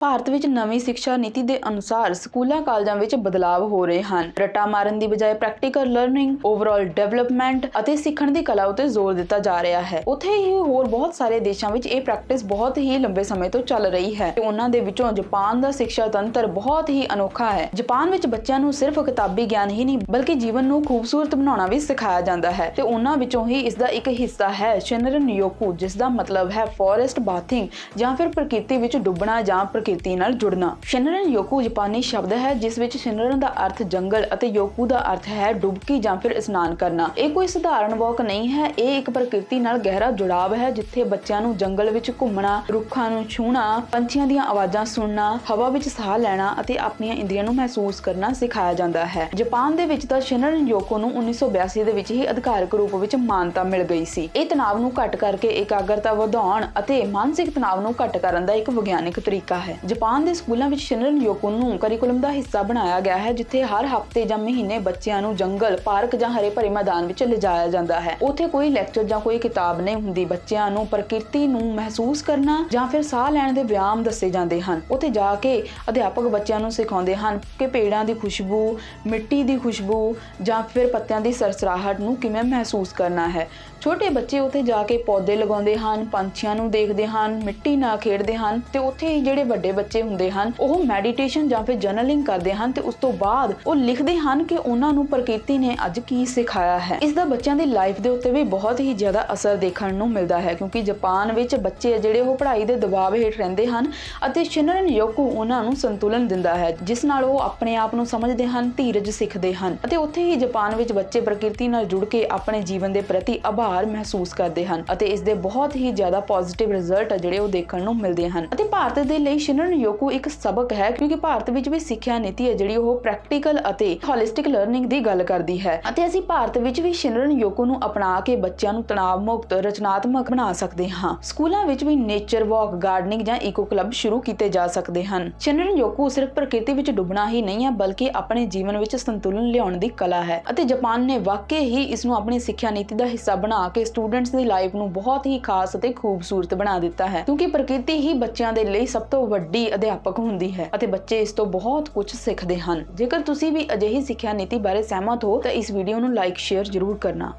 ਭਾਰਤ ਵਿੱਚ ਨਵੀਂ ਸਿੱਖਿਆ ਨੀਤੀ ਦੇ ਅਨੁਸਾਰ ਸਕੂਲਾਂ ਕਾਲਜਾਂ ਵਿੱਚ ਬਦਲਾਅ ਹੋ ਰਹੇ ਹਨ। ਰੱਟਾ ਮਾਰਨ ਦੀ ਬਜਾਏ ਪ੍ਰੈਕਟੀਕਲ ਲਰਨਿੰਗ ਓਵਰਆਲ ਡਿਵੈਲਪਮੈਂਟ ਅਤੇ ਸਿੱਖਣ ਦੀ ਕਲਾ ਉਤੇ ਜ਼ੋਰ ਦਿੱਤਾ ਜਾ ਰਿਹਾ ਹੈ। ਉੱਥੇ ਹੀ ਹੋਰ ਬਹੁਤ ਸਾਰੇ ਦੇਸ਼ਾਂ ਵਿੱਚ ਇਹ ਪ੍ਰੈਕਟਿਸ ਬਹੁਤ ਹੀ ਲੰਬੇ ਸਮੇਂ ਤੋਂ ਚੱਲ ਰਹੀ ਹੈ। ਤੇ ਉਹਨਾਂ ਦੇ ਵਿੱਚੋਂ ਜਾਪਾਨ ਦਾ ਸਿੱਖਿਆ ਤੰਤਰ ਬਹੁਤ ਹੀ ਅਨੋਖਾ ਹੈ। ਜਾਪਾਨ ਵਿੱਚ ਬੱਚਿਆਂ ਨੂੰ ਸਿਰਫ ਕਿਤਾਬੀ ਗਿਆਨ ਹੀ ਨਹੀਂ, ਬਲਕਿ ਜੀਵਨ ਨੂੰ ਖੂਬਸੂਰਤ ਬਣਾਉਣਾ ਵੀ ਸਿਖਾਇਆ ਜਾਂਦਾ ਹੈ। ਤੇ ਉਹਨਾਂ ਵਿੱਚੋਂ ਹੀ ਇਸ ਦਾ ਇੱਕ ਹਿੱਸਾ ਹੈ ਸ਼ਿਨਰਨ ਯੋਕੂ, ਜਿਸ ਦਾ ਮਤਲਬ ਹੈ ਫੋਰੈਸਟ ਬਾਥਿੰਗ ਜਾਂ ਫਿਰ ਪ੍ਰਕਿਰਤੀ ਵਿੱਚ ਡੁੱਬਣਾ ਜਾਂ ਪ੍ਰਕਿਰਤੀ ਨਾਲ ਜੁੜਨਾ। ਸ਼ਿਨਰਨ ਯੋਕੂ ਜਾਪਾਨੀ ਸ਼ਬਦ ਹੈ, ਜਿਸ ਵਿੱਚ ਸ਼ਿਨਰਨ ਦਾ ਅਰਥ ਜੰਗਲ ਅਤੇ ਯੋਕੂ ਦਾ ਅਰਥ ਹੈ ਡੁੱਬਕੀ ਜਾਂ ਫਿਰ ਇਸ਼ਨਾਨ ਕਰਨਾ। ਇਹ ਕੋਈ ਸਧਾਰਨ ਵਾਕ ਨਹੀਂ ਹੈ, ਇਹ ਇੱਕ ਪ੍ਰਕਿਰਤੀ ਨਾਲ ਗਹਿਰਾ ਜੁੜਾਵ ਹੈ, ਜਿੱਥੇ ਬੱਚਿਆਂ ਨੂੰ ਜੰਗਲ ਵਿੱਚ ਘੁੰਮਣਾ, ਰੁੱਖਾਂ ਨੂੰ ਛੂਹਣਾ, ਪੰਛੀਆਂ ਦੀਆਂ ਆਵਾਜ਼ਾਂ ਸੁਣਨਾ, ਹਵਾ ਵਿੱਚ ਸਾਹ ਲੈਣਾ ਅਤੇ ਆਪਣੀਆਂ ਇੰਦਰੀਆਂ ਨੂੰ ਮਹਿਸੂਸ ਕਰਨਾ ਸਿਖਾਇਆ ਜਾਂਦਾ ਹੈ। ਜਾਪਾਨ ਦੇ ਵਿੱਚ ਤਾਂ ਸ਼ਿਨਰਨ ਯੋਕੋ ਨੂੰ 1982 ਦੇ ਵਿੱਚ ਹੀ ਅਧਿਕਾਰਕ ਰੂਪ ਵਿੱਚ ਮਾਨਤਾ ਮਿਲ ਗਈ ਸੀ। ਇਹ ਤਣਾਅ ਨੂੰ ਘੱਟ ਕਰਕੇ ਇਕਾਗਰਤਾ ਵਧਾਉਣ ਅਤੇ ਮਾਨਸਿਕ ਤਣਾਅ ਨੂੰ ਘੱਟ ਕਰਨ ਦਾ ਇੱਕ ਵਿਗਿਆਨਿਕ ਤਰੀਕਾ ਹੈ। ਜਾਪਾਨ ਦੇ ਸਕੂਲਾਂ ਵਿੱਚ ਸ਼ਿਨਰਨ ਯੋਕੁਨ ਨੂੰ ਕਰਿਕੂਲਮ ਦਾ ਹਿੱਸਾ ਬਣਾਇਆ ਗਿਆ ਹੈ, ਜਿੱਥੇ ਹਰ ਹਫ਼ਤੇ ਜਾਂ ਮਹੀਨੇ ਬੱਚਿਆਂ ਨੂੰ ਜੰਗਲ, ਪਾਰਕ ਜਾਂ ਹਰੇ ਭਰੇ ਮੈਦਾਨ ਵਿੱਚ ਲਿਜਾਇਆ ਜਾਂਦਾ ਹੈ। ਉੱਥੇ ਕੋਈ ਲੈਕਚਰ ਜਾਂ ਕੋਈ ਕਿਤਾਬ ਨਹੀਂ ਹੁੰਦੀ। ਬੱਚਿਆਂ ਨੂੰ ਪ੍ਰਕਿਰਤੀ ਨੂੰ ਮਹਿਸੂਸ ਕਰਨਾ ਜਾਂ ਫਿਰ ਸਾਹ ਲੈਣ ਦੇ ਵਿਆਮ ਦੱਸੇ ਜਾਂਦੇ ਹਨ। ਉੱਥੇ ਜਾ ਕੇ ਅਧਿਆਪਕ ਬੱਚਿਆਂ ਨੂੰ ਸਿਖਾਉਂਦੇ ਹਨ ਕਿ ਪੇੜਾਂ ਦੀ ਖੁਸ਼ਬੂ, ਮਿੱਟੀ ਦੀ ਖੁਸ਼ਬੂ ਜਾਂ ਫਿਰ ਪੱਤਿਆਂ ਦੀ ਸਰਸਰਾਹਟ ਨੂੰ ਕਿਵੇਂ ਮਹਿਸੂਸ ਕਰਨਾ ਹੈ। ਛੋਟੇ ਬੱਚੇ ਉੱਥੇ ਜਾ ਕੇ ਪੌਦੇ ਲਗਾਉਂਦੇ ਹਨ, ਪੰਛੀਆਂ ਨੂੰ ਦੇਖਦੇ ਹਨ, ਮਿੱਟੀ ਨਾਲ ਖੇਡਦੇ ਹਨ ਤੇ ਉੱਥੇ ਹੀ ਜਿਹੜੇ ਵੱਡੇ ਬੱਚੇ ਹੁੰਦੇ ਹਨ, ਉਹ ਮੈਡੀਟੇਸ਼ਨ ਜਾਂ ਫਿਰ ਜਰਨਲਿੰਗ ਕਰਦੇ ਹਨ ਤੇ ਉਸ ਤੋਂ ਬਾਅਦ ਉਹ ਲਿਖਦੇ ਹਨ ਕਿ ਉਹਨਾਂ ਨੂੰ ਪ੍ਰਕਿਰਤੀ ਨੇ ਅੱਜ ਕੀ ਸਿਖਾਇਆ ਹੈ। ਇਸ ਦਾ ਬੱਚਿਆਂ ਦੀ ਲਾਈਫ ਦੇ ਉੱਤੇ ਵੀ ਬਹੁਤ ਹੀ ਜ਼ਿਆਦਾ ਅਸਰ ਦੇਖਣ ਨੂੰ ਮਿਲਦਾ ਹੈ ਕਿਉਂਕਿ ਜਾਪਾਨ ਵਿੱਚ ਬੱਚੇ ਜਿਹੜੇ ਉਹ ਪੜ੍ਹਾਈ ਦੇ ਦਬਾਅ ਹੇਠ ਰਹਿੰਦੇ ਹਨ ਅਤੇ ਸ਼ਿਨਰਨ ਯੋਕੂ ਉਹਨਾਂ ਨੂੰ ਸੰਤੁਲਨ ਦਿੰਦਾ ਹੈ, ਜਿਸ ਨਾਲ ਉਹ ਆਪਣੇ ਆਪ ਨੂੰ ਸਮਝਦੇ ਹਨ, ਧੀਰਜ ਸਿੱਖਦੇ ਹਨ ਅਤੇ ਉੱਥੇ ਹੀ ਜਾਪਾਨ ਵਿੱਚ ਬੱਚੇ ਪ੍ਰਕਿਰਤੀ ਨਾਲ ਜੁੜ ਕੇ ਆਪਣੇ ਜੀਵਨ ਦੇ ਪ੍ਰਤੀ ਆਭਾਰ ਮਹਿਸੂਸ ਕਰਦੇ ਹਨ ਅਤੇ ਇਸ ਦੇ ਬਹੁਤ ਹੀ ਜ਼ਿਆਦਾ ਪੋਜ਼ਿਟਿਵ ਰਿਜ਼ਲਟ ਜਿਹੜੇ ਉਹ ਦੇਖਣ ਨੂੰ ਮਿਲਦੇ ਹਨ। ਅਤੇ ਭਾਰਤ ਦੇ ਲਈ ਸ਼ਿਨਰਨ ਯੋਕੂ ਇੱਕ ਸਬਕ ਹੈ ਕਿਉਂਕਿ ਭਾਰਤ ਵਿੱਚ ਵੀ ਸਿੱਖਿਆ ਨੀਤੀ ਹੈ ਜਿਹੜੀ ਉਹ ਪ੍ਰੈਕਟੀਕਲ ਅਤੇ ਹੋਲਿਸਟਿਕ ਲਰਨਿੰਗ ਦੀ ਗੱਲ ਕਰਦੀ ਹੈ। ਅਤੇ ਅਸੀਂ ਭਾਰਤ ਵਿੱਚ ਵੀ ਸ਼ਿਨਰਨ ਯੋਕੂ ਨੂੰ ਅਪਣਾ ਕੇ ਬੱਚਿਆਂ ਨੂੰ ਤਣਾਅ ਮੁਕਤ ਰਚਨਾਤਮਕ ਬਣਾ ਸਕਦੇ ਹਾਂ। ਸਕੂਲਾਂ ਵਿੱਚ ਵੀ ਨੇਚਰ ਵਾਕ ਗਾਰਡਨਿੰਗ ਜਾਂ ਈਕੋ ਕਲੱਬ ਸ਼ੁਰੂ ਕੀਤੇ ਜਾ ਸਕਦੇ ਹਨ। ਸ਼ਿਨਰਨ ਯੋਕੂ ਸਿਰਫ ਪ੍ਰਕਿਰਤੀ ਵਿੱਚ ਡੁੱਬਣਾ ਹੀ ਨਹੀਂ ਹੈ, ਬਲਕਿ ਆਪਣੇ ਜੀਵਨ ਵਿੱਚ ਸੰਤੁਲਨ ਲਿਆਉਣ ਦੀ ਕਲਾ ਹੈ। ਅਤੇ ਜਾਪਾਨ ਨੇ ਵਾਕਈ ਹੀ ਇਸ ਨੂੰ ਆਪਣੀ ਸਿੱਖਿਆ ਨੀਤੀ ਦਾ ਹਿੱਸਾ ਬਣਾ ਬਣਾ ਕੇ ਸਟੂਡੈਂਟਸ ਦੀ ਲਾਈਫ ਨੂੰ ਬਹੁਤ ਹੀ ਖਾਸ ਅਤੇ ਖੂਬਸੂਰਤ ਬਣਾ ਦਿੱਤਾ ਹੈ। ਕਿਉਂਕਿ ਪ੍ਰਕਿਰਤੀ ਹੀ ਬੱਚਿਆਂ ਦੇ ਲਈ ਸਭ ਤੋਂ ਵੱਡੀ ਅਧਿਆਪਕ ਹੁੰਦੀ ਹੈ ਅਤੇ ਬੱਚੇ ਇਸ ਤੋਂ ਬਹੁਤ ਕੁਝ ਸਿੱਖਦੇ ਹਨ। ਜੇਕਰ ਤੁਸੀਂ ਵੀ ਅਜਿਹੀ ਸਿੱਖਿਆ ਨੀਤੀ ਬਾਰੇ ਸਹਿਮਤ ਹੋ, ਤਾਂ ਇਸ ਵੀਡੀਓ ਨੂੰ ਲਾਈਕ ਸ਼ੇਅਰ ਜ਼ਰੂਰ ਕਰਨਾ।